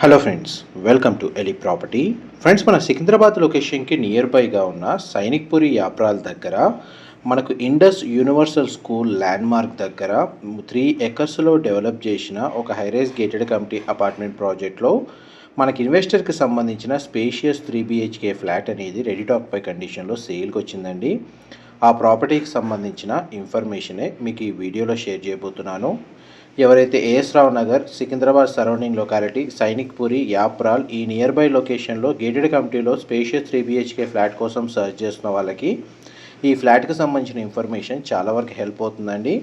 Hello friends welcome to ఎలి property friends మన సికింద్రాబాద్ లొకేషన్కి నియర్ బైగా ఉన్న సైనిక్పురి యాప్రాల్ దగ్గర మనకు Indus universal school landmark దగ్గర త్రీ ఎకర్స్లో డెవలప్ చేసిన ఒక హైరైజ్ గేటెడ్ కమిటీ అపార్ట్మెంట్ ప్రాజెక్ట్లో మనకి ఇన్వెస్టర్కి సంబంధించిన స్పేషియస్ త్రీ బిహెచ్కే ఫ్లాట్ అనేది రెడీ టాక్ పై కండిషన్లో సేల్కి వచ్చిందండి. ఆ ప్రాపర్టీకి సంబంధించిన ఇన్ఫర్మేషనే మీకు ఈ వీడియోలో షేర్ చేయబోతున్నాను. ఎవరైతే AS Rao Nagar Secunderabad surrounding locality Sainikpuri Yapral ఈ నియర్ బై లొకేషన్లో గేటెడ్ కమిటీలో స్పేషియస్ త్రీ బిహెచ్కే ఫ్లాట్ కోసం సర్చ్ చేసిన వాళ్ళకి ఈ ఫ్లాట్కి సంబంధించిన ఇన్ఫర్మేషన్ చాలా వరకు హెల్ప్ అవుతుందండి.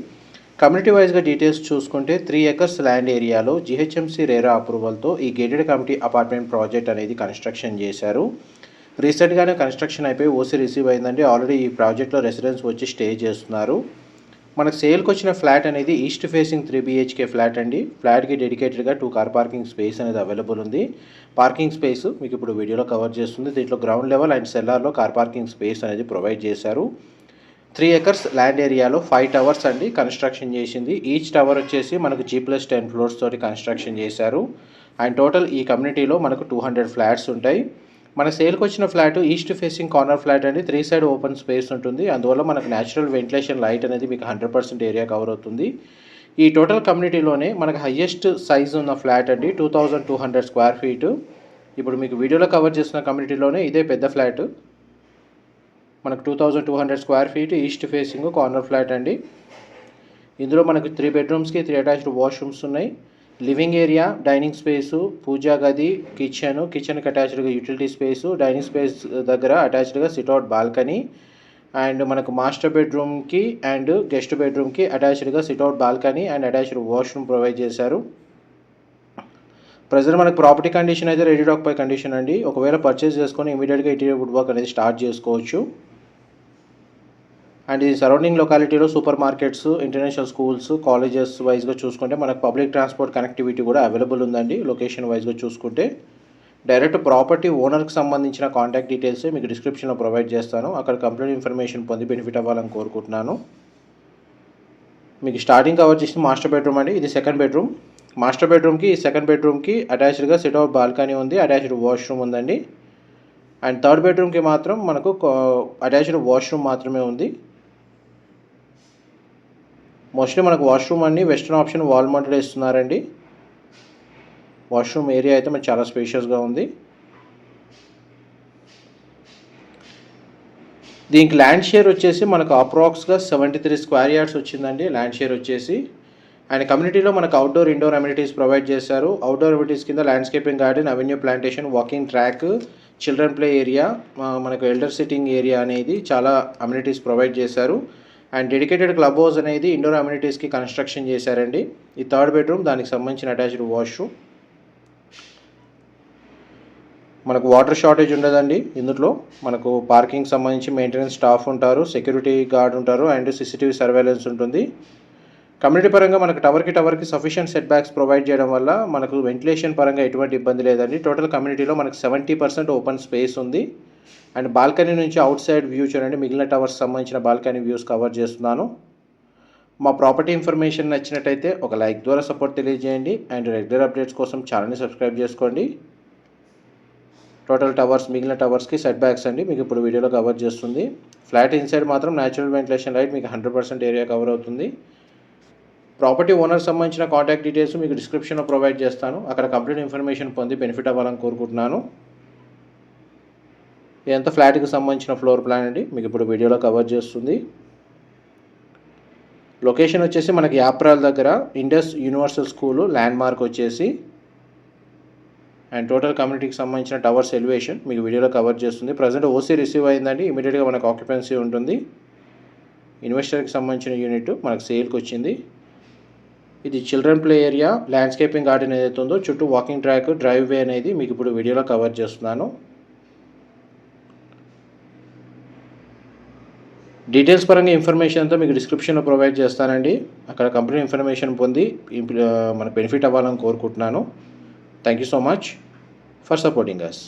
కమ్యూనిటీ వైజ్గా డీటెయిల్స్ చూసుకుంటే త్రీ ఎకర్స్ ల్యాండ్ ఏరియాలో జిహెచ్ఎంసీ రేరా అప్రూవల్తో ఈ గేటెడ్ కమిటీ అపార్ట్మెంట్ ప్రాజెక్ట్ అనేది కన్స్ట్రక్షన్ చేశారు. రీసెంట్గానే కన్స్ట్రక్షన్ అయిపోయి ఓసీ రిసీవ్ అయిందండి. ఆల్రెడీ ఈ ప్రాజెక్ట్లో రెసిడెన్స్ వచ్చి స్టే చేస్తున్నారు. మనకు సేల్కి వచ్చిన ఫ్లాట్ అనేది east facing three BHK flat అండి. ఫ్లాట్కి డెడికేటెడ్గా టూ కార్ పార్కింగ్ స్పేస్ అనేది అవైలబుల్ ఉంది. పార్కింగ్ స్పేస్ మీకు ఇప్పుడు వీడియోలో కవర్ చేస్తుంది. దీంట్లో గ్రౌండ్ లెవెల్ అండ్ సెల్లార్లో కార్ పార్కింగ్ స్పేస్ అనేది ప్రొవైడ్ చేశారు. త్రీ ఎకర్స్ ల్యాండ్ ఏరియాలో ఫైవ్ టవర్స్ అండి కన్స్ట్రక్షన్ చేసింది. ఈచ్ టవర్ వచ్చేసి మనకు జీ ప్లస్ టెన్ ఫ్లోర్స్ తోటి కన్స్ట్రక్షన్ చేశారు. అండ్ టోటల్ ఈ కమ్యూనిటీలో మనకు టూ హండ్రెడ్ ఫ్లాట్స్ ఉంటాయి. మన సేల్కి వచ్చిన flat east facing corner flat అండి. త్రీ సైడ్ ఓపెన్ స్పేస్ ఉంటుంది. అందువల్ల మనకు న్యాచురల్ వెంటిలేషన్ లైట్ అనేది మీకు హండ్రెడ్ పర్సెంట్ ఏరియా కవర్ అవుతుంది. ఈ టోటల్ కమ్యూనిటీలోనే మనకు హయ్యెస్ట్ సైజ్ ఉన్న ఫ్లాట్ అండి. Two thousand two hundred square feet. ఇప్పుడు మీకు వీడియోలో కవర్ చేసిన కమ్యూనిటీలోనే ఇదే పెద్ద ఫ్లాట్. మనకు two thousand two hundred square feet east facing corner flat అండి. ఇందులో మనకు త్రీ బెడ్రూమ్స్కి త్రీ అటాచ్డ్ వాష్రూమ్స్ ఉన్నాయి. లివింగ్ ఏరియా డైనింగ్ స్పేసు పూజా గది కిచెన్. కిచెన్కి అటాచ్డ్గా యూటిలిటీ స్పేసు డైనింగ్ స్పేస్ దగ్గర అటాచ్డ్గా సిట్అవుట్ బాల్కనీ. అండ్ మనకు మాస్టర్ బెడ్రూమ్కి అండ్ గెస్ట్ బెడ్రూమ్కి అటాచ్డ్గా sit out balcony and attached washroom provide చేశారు. ప్రజెంట్ మనకు ప్రాపర్టీ కండిషన్ అయితే రెడీ డాక్ పై కండిషన్ అండి. ఒకవేళ పర్చేస్ చేసుకొని ఇమీడియట్గా ఇటీరియర్ వుడ్ వర్క్ అనేది స్టార్ట్ చేసుకోవచ్చు. అండ్ ఈ surrounding లొకాలిటీలో super markets international schools colleges వైజ్గా చూసుకుంటే మనకు పబ్లిక్ ట్రాన్స్పోర్ట్ కనెక్టివిటీ కూడా అవైలబుల్ ఉందండి లొకేషన్ వైజ్గా చూసుకుంటే. డైరెక్ట్ ప్రాపర్టీ ఓనర్కి సంబంధించిన కాంటాక్ట్ డీటెయిల్స్ మీకు డిస్క్రిప్షన్లో ప్రొవైడ్ చేస్తాను. అక్కడ కంప్లీట్ ఇన్ఫర్మేషన్ పొంది బెనిఫిట్ అవ్వాలని కోరుకుంటున్నాను. మీకు స్టార్టింగ్ కవర్ చేసిన మాస్టర్ బెడ్రూమ్ అండి ఇది సెకండ్ బెడ్రూమ్ మాస్టర్ బెడ్రూమ్కి సెకండ్ బెడ్రూమ్కి అటాచ్డ్గా సిట్ అవుట్ బాల్కనీ ఉంది అటాచ్డ్ వాష్రూమ్ ఉందండి. అండ్ థర్డ్ బెడ్రూమ్కి మాత్రం మనకు అటాచ్డ్ వాష్రూమ్ మాత్రమే ఉంది. మోస్ట్లీ మనకు వాష్రూమ్ అన్ని వెస్ట్రన్ ఆప్షన్ వాల్ మౌంటెడ్ ఇస్తున్నారండి. వాష్రూమ్ ఏరియా అయితే మనకు చాలా స్పేషియస్గా ఉంది. దీనికి ల్యాండ్ షేర్ వచ్చేసి మనకు అప్రాక్స్గా సెవెంటీ త్రీ స్క్వేర్ యార్డ్స్ వచ్చిందండి ల్యాండ్ షేర్ వచ్చేసి. అండ్ కమ్యూనిటీలో మనకు అవుట్డోర్ ఇండోర్ అమ్యూనిటీస్ ప్రొవైడ్ చేశారు. అవుట్డోర్ అమ్యూనిటీస్ కింద landscaping garden avenue plantation walking track children play area మనకు ఎల్డర్ సిట్టింగ్ ఏరియా అనేది చాలా అమ్యూనిటీస్ ప్రొవైడ్ చేశారు. అండ్ డెడికేటెడ్ క్లబ్ హౌస్ అనేది ఇండోర్ అమ్యూనిటీస్కి కన్స్ట్రక్షన్ చేశారండి. ఈ థర్డ్ బెడ్రూమ్ దానికి సంబంధించిన అటాచ్డ్ వాష్రూమ్. మనకు వాటర్ షార్టేజ్ ఉండదండి ఇందులో. మనకు పార్కింగ్ సంబంధించి మెయింటెనెన్స్ స్టాఫ్ ఉంటారు సెక్యూరిటీ గార్డ్ ఉంటారు అండ్ సీసీటీవీ సర్వేలెన్స్ ఉంటుంది. కమ్యూనిటీ పరంగా మనకు టవర్కి టవర్కి సఫిషియంట్ సెట్ బ్యాక్స్ ప్రొవైడ్ చేయడం వల్ల మనకు వెంటిలేషన్ పరంగా ఎటువంటి ఇబ్బంది లేదండి. టోటల్ కమ్యూనిటీలో మనకు సెవెంటీ పర్సెంట్ ఓపెన్ స్పేస్ ఉంది. అండ్ బాల్కనీ నుంచి అవుట్ సైడ్ వ్యూ చూడండి. మిగిలిన టవర్స్ సంబంధించిన బాల్కనీ వ్యూస్ కవర్ చేస్తున్నాను. మా ప్రాపర్టీ ఇన్ఫర్మేషన్ నచ్చినట్టయితే ఒక లైక్ ద్వారా సపోర్ట్ తెలియజేయండి. అండ్ రెగ్యులర్ అప్డేట్స్ కోసం ఛానల్ని సబ్స్క్రైబ్ చేసుకోండి. టోటల్ టవర్స్ మిగిలిన టవర్స్కి సెట్ బ్యాక్స్ అండి. మీకు ఇప్పుడు వీడియోలో కవర్ చేస్తుంది. ఫ్లాట్ ఇన్సైడ్ మాత్రం న్యాచురల్ వెంటిలేషన్ లైట్ మీకు హండ్రెడ్ పర్సెంట్ ఏరియా కవర్ అవుతుంది. ప్రాపర్టీ ఓనర్ సంబంధించిన కాంటాక్ట్ డీటెయిల్స్ మీకు డిస్క్రిప్షన్లో ప్రొవైడ్ చేస్తాను. అక్కడ కంప్లీట్ ఇన్ఫర్మేషన్ పొంది బెనిఫిట్ అవ్వాలని కోరుకుంటున్నాను. ఇదంతా ఫ్లాట్కి సంబంధించిన ఫ్లోర్ ప్లాన్ అండి. మీకు ఇప్పుడు వీడియోలో కవర్ చేస్తుంది. లొకేషన్ వచ్చేసి మనకి యాప్రాల్ దగ్గర Indus universal school landmark వచ్చేసి అండ్ టోటల్ కమ్యూనిటీకి సంబంధించిన టవర్స్ ఎలివేషన్ మీకు వీడియోలో కవర్ చేస్తుంది. ప్రజెంట్ ఓసీ రిసీవ్ అయిందండి. ఇమీడియట్గా మనకు ఆక్యుపెన్సీ ఉంటుంది. ఇన్వెస్టర్కి సంబంధించిన యూనిట్ మనకు సేల్కి వచ్చింది. ఇది children play area. Landscaping garden ఏదైతే ఉందో చుట్టూ వాకింగ్ ట్రాక్ డ్రైవ్ వే అనేది మీకు ఇప్పుడు వీడియోలో కవర్ చేస్తున్నాను. డీటెయిల్స్ పరంగా ఇన్ఫర్మేషన్ అంతా మీకు డిస్క్రిప్షన్లో ప్రొవైడ్ చేస్తానండి. అక్కడ కంపెనీ ఇన్ఫర్మేషన్ పొంది మన బెనిఫిట్ అవ్వాలని కోరుకుంటున్నాను. Thank you so much for supporting us